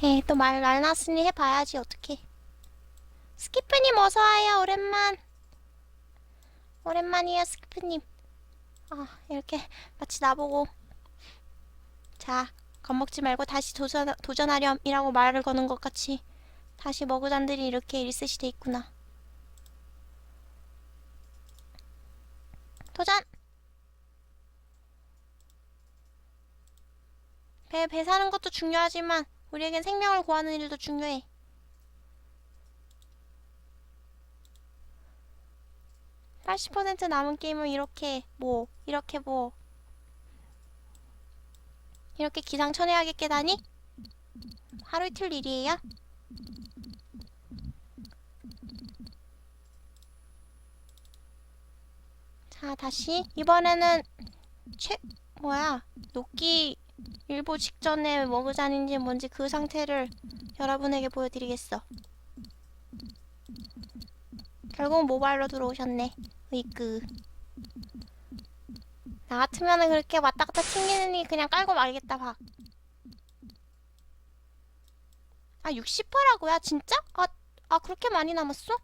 에이, 또 말, 말 났으니 해봐야지, 어떡해. 스키프님 어서와요, 오랜만. 오랜만이에요, 스키프님. 아, 이렇게 마치 나보고. 자, 겁먹지 말고 다시 도전, 도전하렴이라고 말을 거는 것 같이 다시 머그잔들이 이렇게 리셋이 돼 있구나. 도전! 배, 배 사는 것도 중요하지만 우리에겐 생명을 구하는 일도 중요해. (80% 남은 게임을 이렇게 뭐 이렇게 뭐 이렇게 기상천외하게 깨다니? 하루 이틀 일이에요? 자 다시. 이번에는 최 뭐야? 녹기 일보 직전에 머그잔인지 뭔지 그 상태를 여러분에게 보여드리겠어. 결국 모바일로 들어오셨네. 으이그. 나 같으면은 그렇게 왔다 갔다 튕기느니 그냥 깔고 말겠다 봐. 아 60%라고요? 진짜? 아, 아 그렇게 많이 남았어?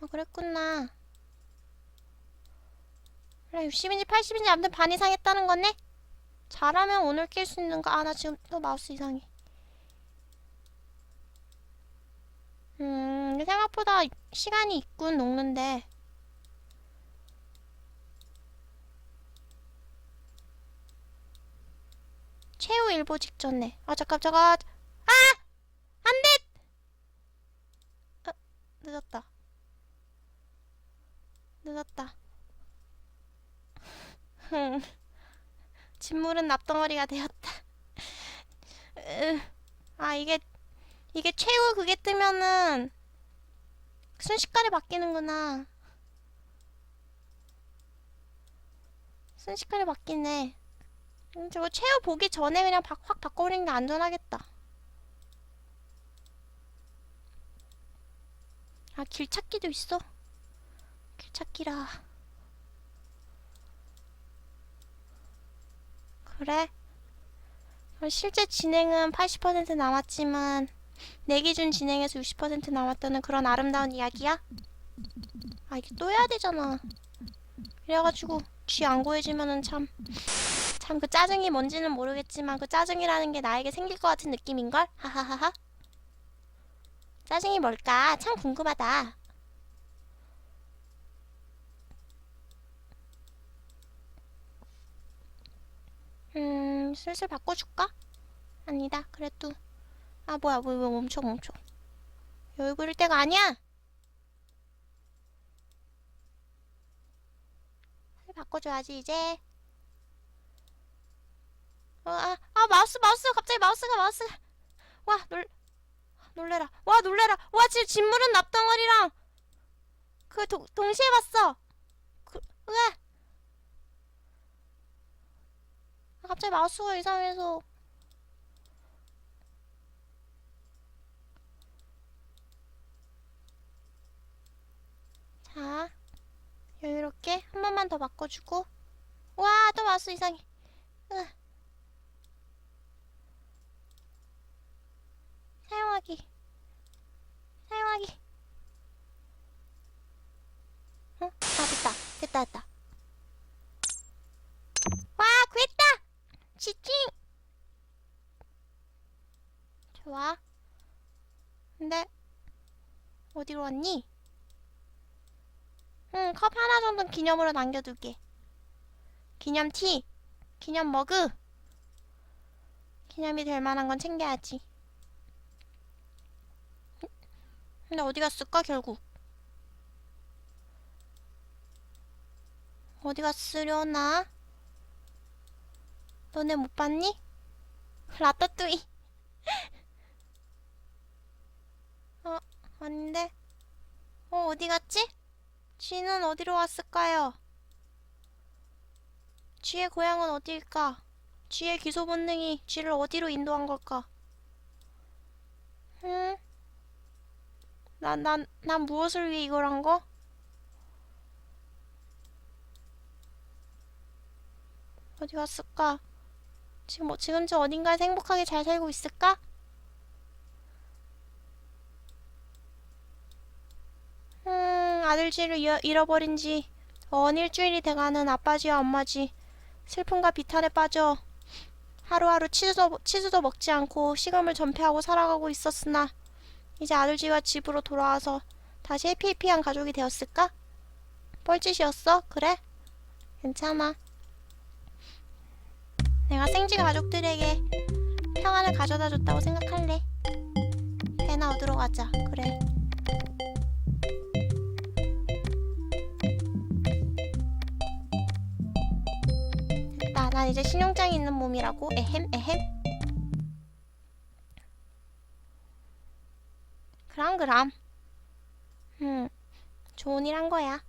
아 그랬구나. 그래 60인지 80인지 아무튼 반 이상 했다는 거네? 잘하면 오늘 낄 수 있는 거. 아 나 지금 또 마우스 이상해. 음 생각보다 시간이 있군 녹는데. 최후 일보 직전에. 아 잠깐 잠깐. 아! 안 돼! 아, 늦었다. 늦었다. 흥. 진물은 납덩어리가 되었다. 으, 아 이게 이게 최후 그게 뜨면은 순식간에 바뀌는구나. 순식간에 바뀌네. 음, 저거 최후 보기 전에 그냥 바, 확 바꿔버리는 게 안전하겠다. 아 길 찾기도 있어. 길 찾기라. 그래? 그럼 실제 진행은 80% 남았지만 내 기준 진행에서 60% 남았다는 그런 아름다운 이야기야? 아 이게 또 해야 되잖아. 그래가지고 쥐안 구해지면은 참 참 그 짜증이 뭔지는 모르겠지만 그 짜증이라는 게 나에게 생길 것 같은 느낌인걸? 하하하하. 짜증이 뭘까? 참 궁금하다. 음, 슬슬 바꿔줄까? 아니다. 그래도 아 뭐야 뭐, 뭐 멈춰 멈춰. 여기 그릴 때가 아니야. 바꿔줘야지 이제. 어, 아, 아 마우스 마우스 갑자기 마우스가 마우스가 와놀 놀래라 와 놀래라 와 지금 진물은 납덩어리랑 그 도, 동시에 봤어 그 으아 아, 갑자기 마우스가 이상해서. 자 여유롭게 한 번만 더 바꿔주고. 와또 마우스 이상해. 으아. 사용하기. 사용하기. 어? 아 됐다. 됐다 됐다. 와 구했다 치팅 좋아 근데 어디로 왔니? 응, 컵 하나 정도는 기념으로 남겨둘게. 기념 티, 기념 머그. 기념이 될 만한 건 챙겨야지. 근데 어디 갔을까, 결국? 어디 갔으려나? 너네 못 봤니? 라따뚜이. 어, 아닌데? 어, 어디 갔지? 쥐는 어디로 왔을까요? 쥐의 고향은 어디일까? 쥐의 기소 본능이 쥐를 어디로 인도한 걸까? 응? 난, 난, 난 무엇을 위해 이걸 한 거? 어디 갔을까? 지금 뭐 지금 저 어딘가에서 행복하게 잘 살고 있을까? 음, 아들쥐를 잃어- 잃어버린 지언 일주일이 돼가는 아빠지와 엄마지. 슬픔과 비탄에 빠져 하루하루 치즈도, 치즈도 먹지 않고 식음을 전폐하고 살아가고 있었으나 이제 아들쥐와 집으로 돌아와서 다시 해피해피한 가족이 되었을까? 뻘짓이었어? 그래? 괜찮아. 내가 생쥐 가족들에게 평안을 가져다 줬다고 생각할래. 배나 얻으러 가자. 그래. 됐다. 난 이제 신용장이 있는 몸이라고. 에헴, 에헴. 그럼, 그럼. 음, 좋은 일 한 거야.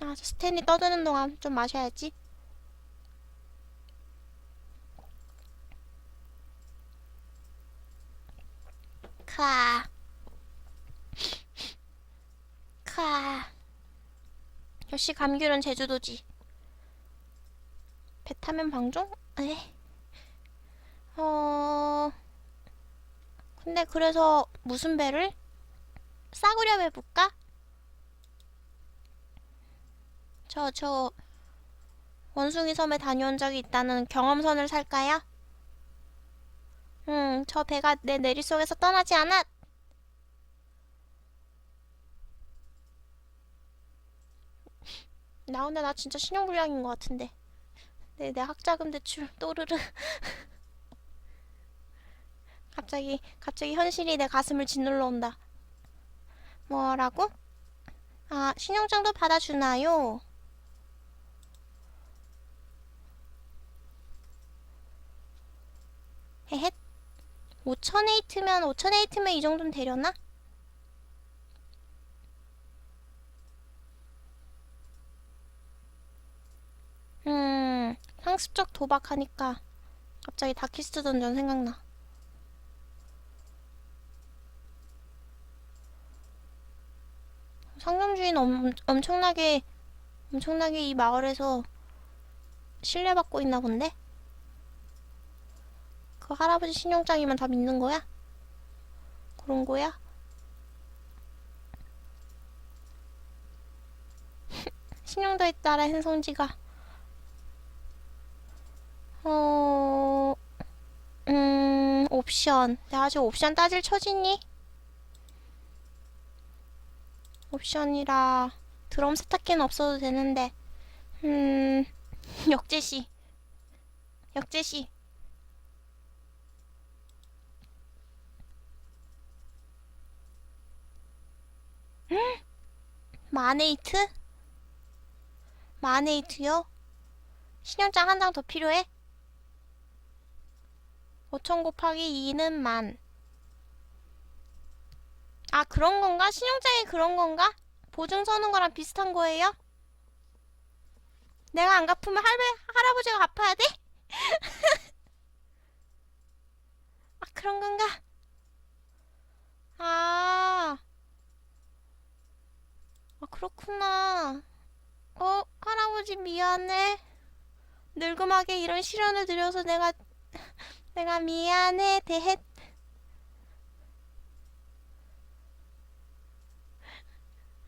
아, 저 스탠리 떠드는 동안 좀 마셔야지. 카. 카. 역시 감귤은 제주도지. 배 타면 방종? 에? 어... 근데 그래서 무슨 배를? 싸구려 배 볼까? 저, 저, 원숭이 섬에 다녀온 적이 있다는 경험선을 살까요? 응, 저 배가 내 내리 속에서 떠나지 않아! 나 근데 나 진짜 신용불량인 것 같은데. 내, 내 학자금 대출, 또르르. 갑자기, 갑자기 현실이 내 가슴을 짓눌러 온다. 뭐라고? 아, 신용장도 받아주나요? 헤헷. 5,000에이트면 5,000에이트면 이 정도는 되려나? 음, 상습적 도박하니까 갑자기 다키스트 던전 생각나. 상점주인 엄, 엄청나게 엄청나게 이 마을에서 신뢰받고 있나 본데? 그 할아버지 신용장이면 다 믿는 거야? 그런 거야? 신용도에 따라 행성지가 어... 음... 옵션 내가 지금 옵션 따질 처지니? 옵션이라 드럼 세탁기는 없어도 되는데 음... 역제시 역제시 마네이트? 마네이트요? 신용장 한 장 더 필요해? 5천 곱하기 2는 만. 아, 그런 건가? 신용장이 그런 건가? 보증 서는 거랑 비슷한 거예요? 내가 안 갚으면 할배, 할아버지가 갚아야 돼? 아, 그런 건가? 아. 아, 그렇구나. 어, 할아버지 미안해. 늙음하게 이런 시련을 들여서 내가, 내가 미안해, 대헷.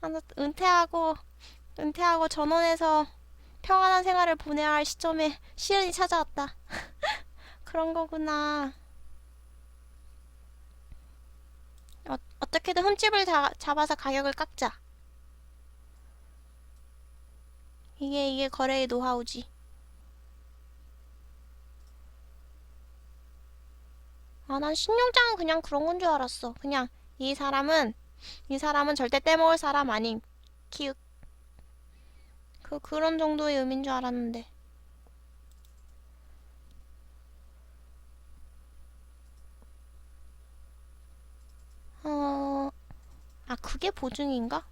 아, 나 은퇴하고, 은퇴하고 전원해서 평안한 생활을 보내야 할 시점에 시련이 찾아왔다. 그런 거구나. 어, 어떻게든 흠집을 자, 잡아서 가격을 깎자. 이게 이게 거래의 노하우지. 아, 난 신용장은 그냥 그런 건 줄 알았어. 그냥 이 사람은 이 사람은 절대 떼먹을 사람 아님. 키읔. 그 그런 정도의 의미인 줄 알았는데. 어, 아 그게 보증인가?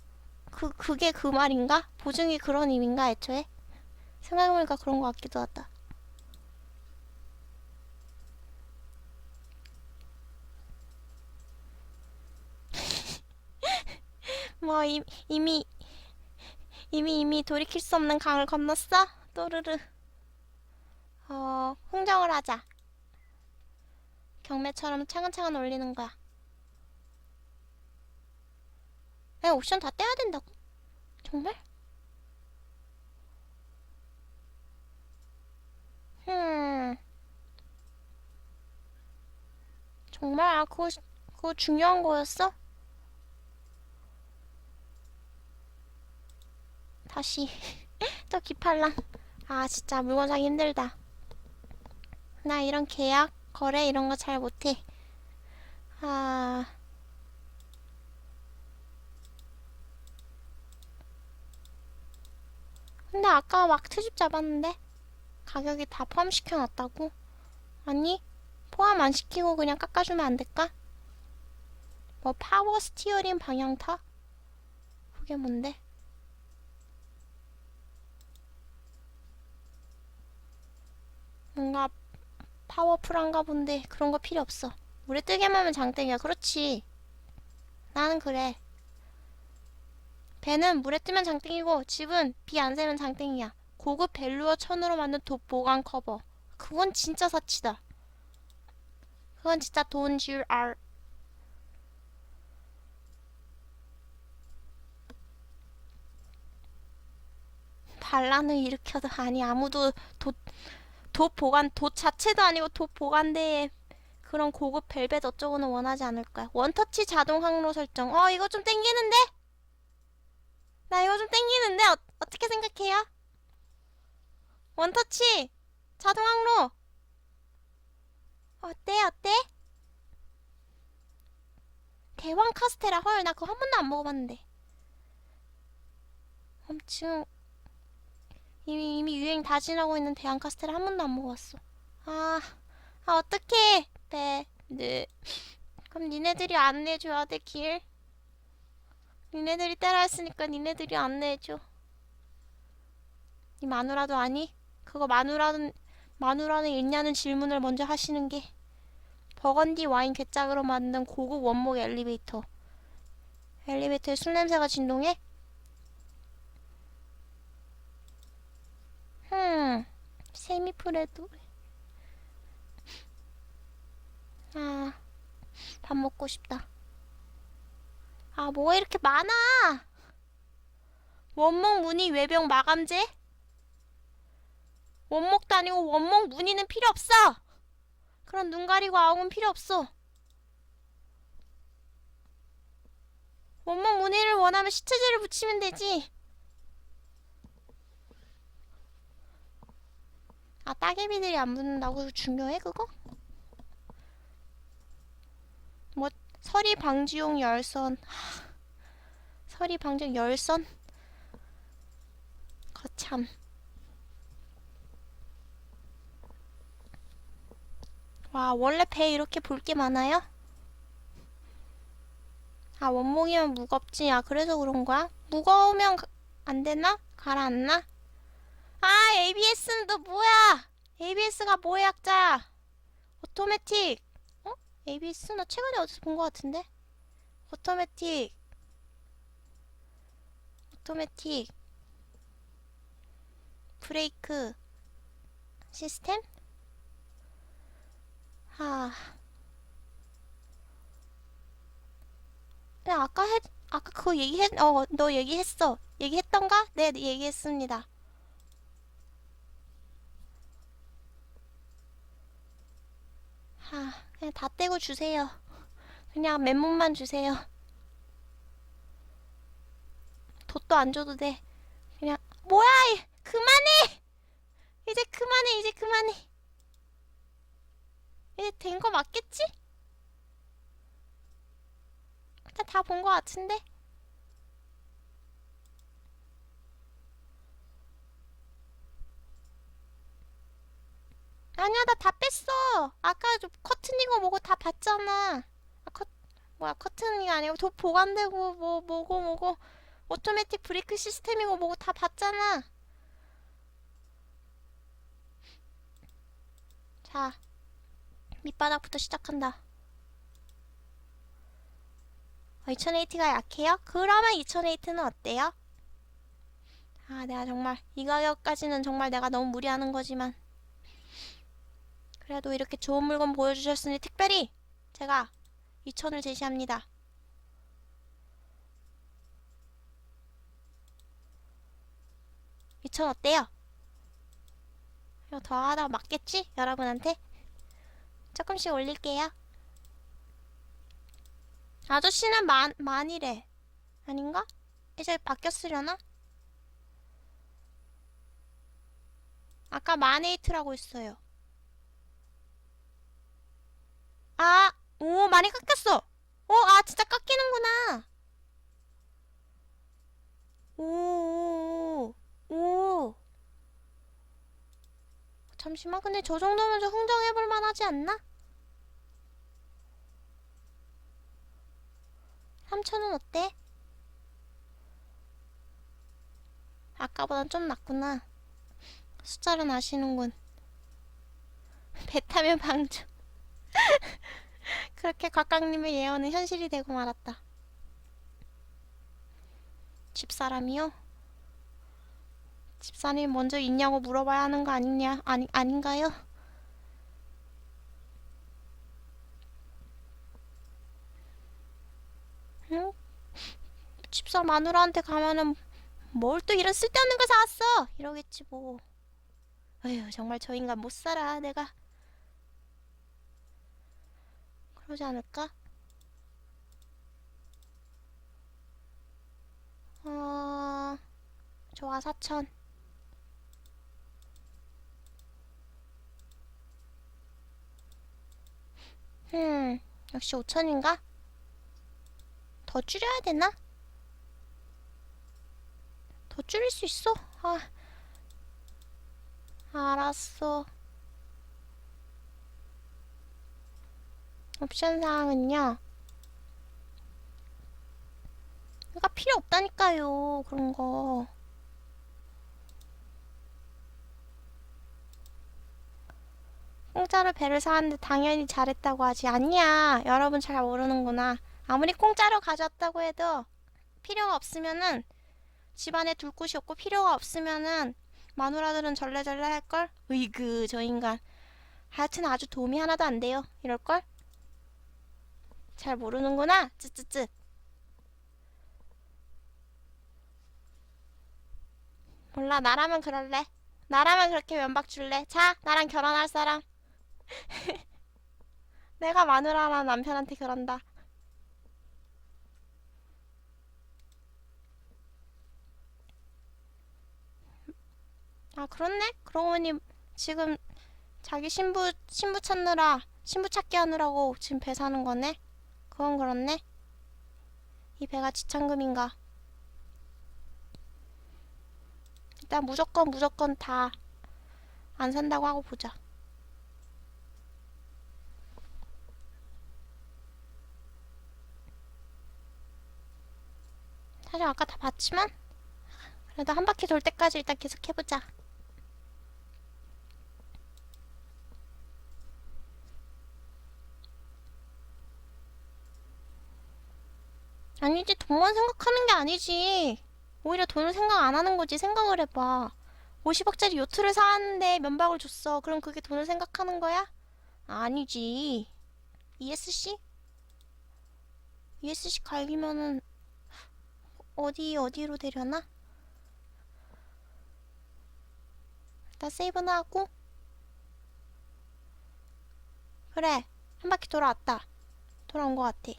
그 그게 그 말인가? 보증이 그런 의미인가 애초에? 생각해보니까 그런 것 같기도 하다. 뭐 이, 이미 이미 이미 돌이킬 수 없는 강을 건넜어? 또르르. 어, 흥정을 하자. 경매처럼 차근차근 올리는 거야. 에, 옵션 다 떼야 된다고? 정말? 흠. 정말? 아, 그거, 그거 중요한 거였어? 다시. 또 기팔랑. 아, 진짜 물건 사기 힘들다. 나 이런 계약, 거래 이런 거 잘 못해. 아. 근데 아까 막 트집 잡았는데? 가격이 다 포함시켜 놨다고? 아니, 포함 안 시키고 그냥 깎아주면 안 될까? 뭐 파워 스티어링 방향타? 그게 뭔데? 뭔가 파워풀한가 본데 그런 거 필요 없어. 물에 뜨게만 하면 장땡이야. 그렇지. 나는 그래. 배는 물에 뜨면 장땡이고 집은 비 안 새면 장땡이야. 고급 벨루어 천으로 만든 돋 보강 커버. 그건 진짜 사치다. 그건 진짜 돈줄 알. 반란을 일으켜도 아니 아무도 돛, 돛 보관 돛 자체도 아니고 돛 보관대에 그런 고급 벨벳 어쩌고는 원하지 않을 거야. 원터치 자동 항로 설정. 어 이거 좀 땡기는데? 나 이거 좀 땡기는데 어, 어떻게 생각해요? 원터치 자동 항로. 어때 어때? 대왕 카스테라. 헐 나 그거 한 번도 안 먹어봤는데. 엄청 이미 이미 유행 다 지나고 있는 대왕 카스테라 한 번도 안 먹어봤어. 아, 아 어떡해. 네, 네. 그럼 니네들이 안내해줘야 돼 길 니네들이 따라했으니까 니네들이 안내해줘 이 마누라도 아니? 그거 마누라는 마누라는 있냐는 질문을 먼저 하시는 게 버건디 와인 괴짝으로 만든 고급 원목 엘리베이터. 엘리베이터에 술 냄새가 진동해? 흠, 세미프레도. 아, 밥 먹고 싶다. 아, 뭐가 이렇게 많아? 원목 무늬 외병 마감재? 원목도 아니고 원목 무늬는 필요 없어. 그런 눈 가리고 아웅은 필요 없어. 원목 무늬를 원하면 시체지를 붙이면 되지. 아 따개비들이 안 붙는다고 중요해 그거? 뭐 서리 방지용 열선. 하, 서리 방지용 열선. 거참. 와, 원래 배에 이렇게 볼 게 많아요? 아, 원목이면 무겁지. 아, 그래서 그런 거야? 무거우면 가- 안 되나? 가라앉나? 아, ABS는 또 뭐야? ABS가 뭐의 약자야? 오토매틱. 어? ABS? 나 최근에 어디서 본 것 같은데? 오토매틱. 오토매틱. 브레이크. 시스템? 아. 네, 아까 했, 아까 그거 얘기했, 어, 너 얘기했어. 얘기했던가? 네, 네, 얘기했습니다. 하, 그냥 다 떼고 주세요. 그냥 맨몸만 주세요. 돛도 안 줘도 돼. 그냥, 뭐야! 이- 그만해! 이제 그만해, 이제 그만해. 이제 된 거 맞겠지? 일단 다 본 거 같은데? 아니야, 나 다 뺐어. 아까 좀 커튼이고 뭐고 다 봤잖아. 아, 커, 뭐야, 커튼이 아니고 도 보관되고 뭐 뭐고 뭐고 오토매틱 브레이크 시스템이고 뭐고 다 봤잖아. 자, 밑바닥부터 시작한다. 어, 2008가 약해요? 그러면 2008는 어때요? 아, 내가 정말 이 가격까지는 정말 내가 너무 무리하는 거지만 그래도 이렇게 좋은 물건 보여주셨으니 특별히 제가 2천을 제시합니다. 2천 어때요? 이거 더 하다 맞겠지? 여러분한테? 조금씩 올릴게요. 아저씨는 만, 만이래. 아닌가? 이제 바뀌었으려나? 아까 만에이트라고 했어요. 아, 오, 많이 깎였어. 오, 아, 진짜 깎이는구나. 오, 오, 오. 잠시만, 근데 저 정도면 좀 흥정해볼 만하지 않나? 3천원 어때? 아까보단 좀 낫구나. 숫자를 아시는군. 배 타면 방주. 그렇게 곽강님의 예언은 현실이 되고 말았다. 집사람이요? 집사람이 먼저 있냐고 물어봐야 하는 거 아니냐? 아니, 아닌가요? 응? 집사 마누라한테 가면은 뭘 또 이런 쓸데없는 걸 사왔어? 이러겠지 뭐. 어휴 정말 저 인간 못 살아 내가. 그러지 않을까? 어... 좋아, 4천. 음, 역시 5천인가? 더 줄여야 되나? 더 줄일 수 있어? 아, 알았어. 옵션 사항은요. 그러니까 필요 없다니까요. 그런 거. 공짜로 배를 사왔는데 당연히 잘했다고 하지. 아니야. 여러분 잘 모르는구나. 아무리 공짜로 가져왔다고 해도 필요가 없으면은 집안에 둘 곳이 없고 필요가 없으면은 마누라들은 절레절레 할걸? 으이그 저 인간. 하여튼 아주 도움이 하나도 안 돼요. 이럴걸? 잘 모르는구나. 쯔쯔쯔. 몰라 나라면 그럴래. 나라면 그렇게 면박 줄래. 자 나랑 결혼할 사람. 내가 마누라라는 남편한테 그런다. 아 그렇네. 그러고 보니 지금 자기 신부 신부 찾느라 신부 찾기 하느라고 지금 배 사는 거네. 그건 그렇네. 이 배가 지참금인가? 일단 무조건 무조건 다 안 산다고 하고 보자. 사실 아까 다 봤지만 그래도 한 바퀴 돌 때까지 일단 계속 해보자. 아니지 돈만 생각하는 게 아니지. 오히려 돈을 생각 안 하는 거지. 생각을 해봐. 50억짜리 요트를 사왔는데 면박을 줬어. 그럼 그게 돈을 생각하는 거야? 아니지. ESC? ESC 갈기면은 어디 어디로 되려나? 일단 세이브는 하고 그래 한 바퀴 돌아왔다 돌아온 것 같아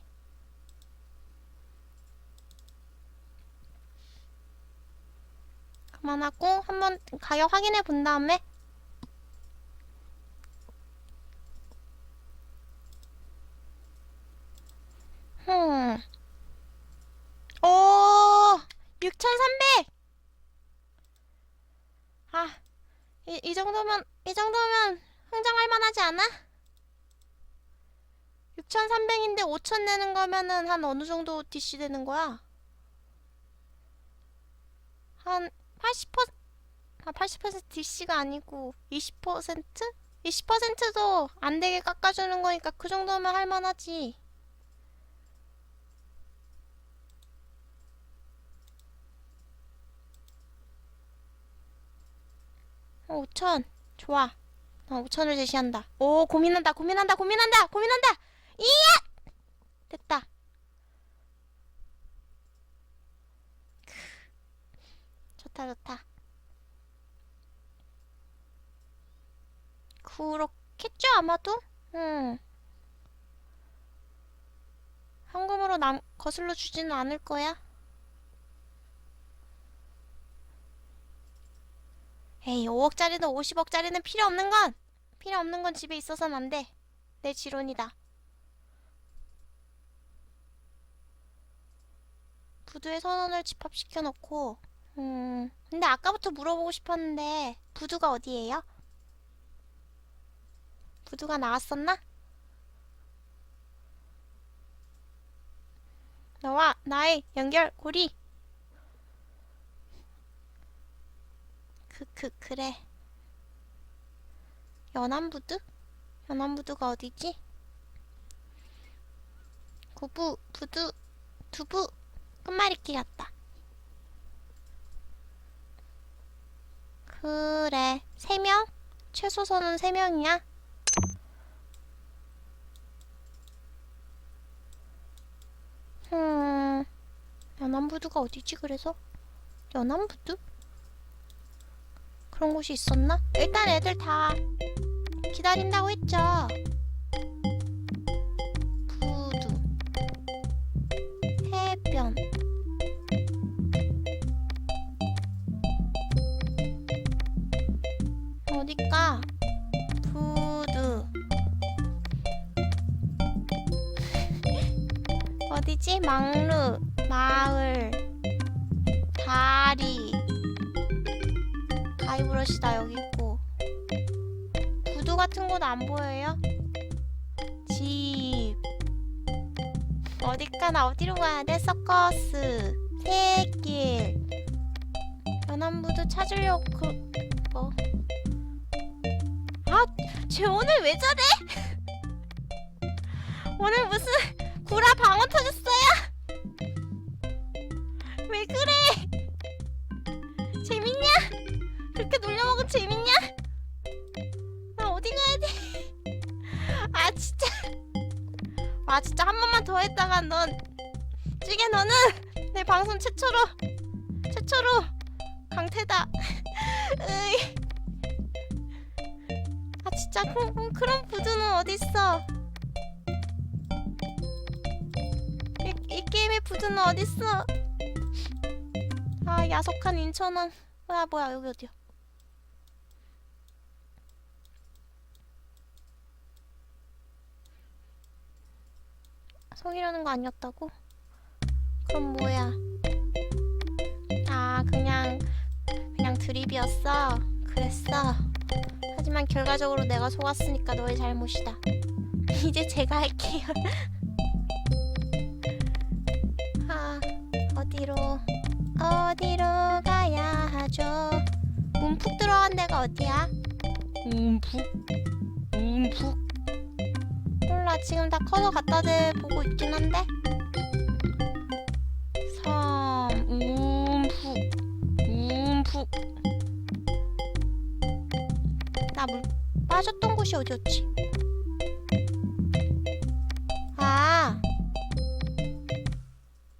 그 만 하고 한번 가격 확인해 본 다음에 흠. 오, 6,300! 아, 이, 이 정도면, 이 정도면 흥정할 만하지 않아? 6,300인데 5,000 내는 거면은 한 어느 정도 DC 되는 거야? 한 80%, 아, 80% DC가 아니고 20%? 20%도 안 되게 깎아주는 거니까 그 정도면 할 만하지. 어, 5천. 좋아. 나 5천을 제시한다. 오, 고민한다, 고민한다, 고민한다, 고민한다! 이야! 됐다. 크. 좋다, 좋다. 그렇겠죠, 아마도? 응. 현금으로 남, 거슬러 주지는 않을 거야. 에이, 5억짜리는 50억짜리는 필요 없는 건! 필요 없는 건 집에 있어선 안 돼. 내 지론이다. 부두에 선원을 집합시켜 놓고, 음, 근데 아까부터 물어보고 싶었는데, 부두가 어디예요? 부두가 나왔었나? 너와 나의 연결 고리. 그, 그, 그래. 연안부두? 연안부두가 어디지? 구부, 부두, 두부, 끝말잇기 같다. 그래, 세 명? 최소선은 세 명이야? 음, 연안부두가 어디지, 그래서? 연안부두? 그런 곳이 있었나? 일단 애들 다 기다린다고 했죠. 어디지? 망루, 마을, 다리. 가이브러시다 여기 있고 부두 같은 곳 안 보여요? 집 어디까나 어디로 가야 돼? 서커스 새길 연안부두 찾으려고 그... 뭐... 아! 쟤 오늘 왜 저래? 오늘 무슨 구라 방어 터졌어요? 왜 그래? 재밌냐? 그렇게 놀려먹으면 재밌냐? 나 어디 가야 돼? 아 진짜 아 진짜 한 번만 더 했다가 넌 찌개 너는 내 방송 최초로 최초로 강태다 으이 아 진짜 그, 그, 그런 부두는 어딨어 게임의 부두는 어딨어 아 야속한 인천원 뭐야 뭐야 여기 어디야 속이려는 거 아니었다고? 그럼 뭐야? 아 그냥 그냥 드립이었어. 그랬어. 하지만 결과적으로 내가 속았으니까 너의 잘못이다. 이제 제가 할게요. 어디로 어디로 가야 하죠? 움푹 들어간 데가 어디야? 움푹 움푹 몰라 지금 다 커서 갖다 대 보고 있긴 한데 섬 움푹 움푹 나 물 빠졌던 곳이 어디였지? 아,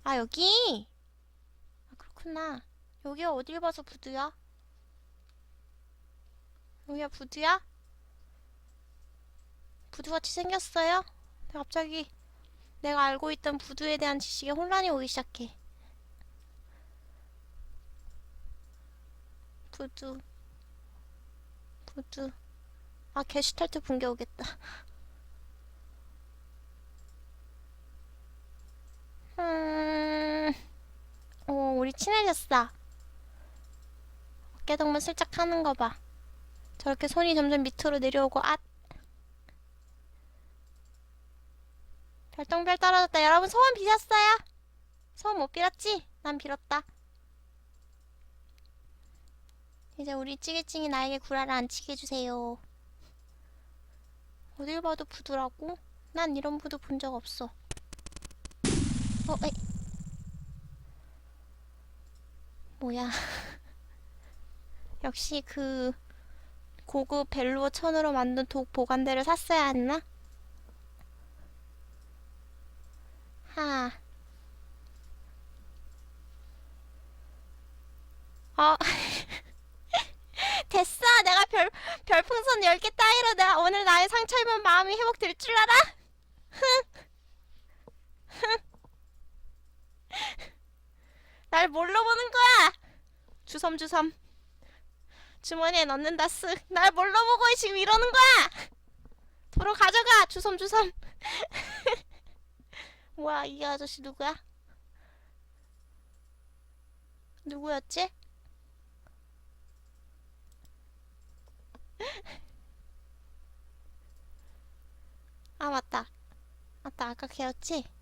아 여기. 아 그렇구나. 여기가 어딜 봐서 부두야? 여기가 부두야? 부두같이 생겼어요? 갑자기 내가 알고 있던 부두에 대한 지식에 혼란이 오기 시작해. 부두. 부두. 아, 게슈탈트 붕괴 오겠다. 음, 친해졌어. 어깨동무 슬쩍 하는 거 봐. 저렇게 손이 점점 밑으로 내려오고, 아! 별똥별 떨어졌다. 여러분 소원 비셨어요? 소원 못 빌었지? 난 빌었다. 이제 우리 찌개찡이 나에게 구라를 안 치게 해주세요. 어딜 봐도 부두라고? 난 이런 부두 본 적 없어. 어, 에이. 뭐야. 역시 그 고급 벨루어 천으로 만든 독 보관대를 샀어야 했나? 하. 어. 됐어. 내가 별, 별풍선 10개 따위로 내가 오늘 나의 상처 입은 마음이 회복될 줄 알아? 날 뭘로 보는 거야? 주섬주섬. 주머니에 넣는다 쓱. 날 뭘로 보고 지금 이러는 거야? 도로 가져가. 주섬주섬. 뭐야, 이 아저씨 누구야? 누구였지? 아, 맞다. 맞다. 아까 걔였지?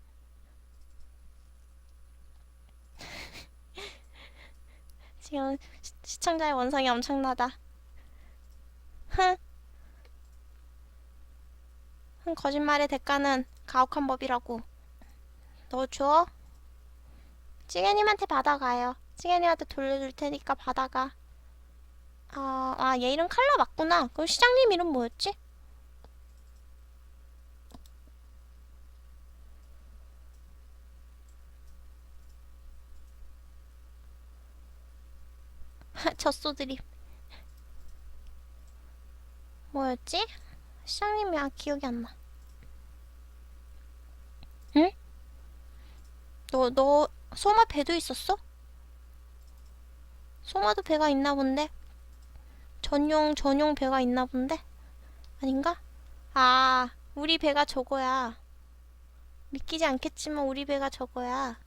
지금 시, 시청자의 원성이 엄청나다. 흥. 흥, 거짓말의 대가는 가혹한 법이라고. 너 줘? 찌개님한테 받아가요. 찌개님한테 돌려줄 테니까 받아가. 아, 아, 얘 이름 칼라 맞구나. 그럼 시장님 이름 뭐였지? 젖소드립. 뭐였지? 시장님이 아, 기억이 안 나. 응? 너, 너, 소마 배도 있었어? 소마도 배가 있나 본데? 전용, 전용 배가 있나 본데? 아닌가? 아, 우리 배가 저거야. 믿기지 않겠지만 우리 배가 저거야.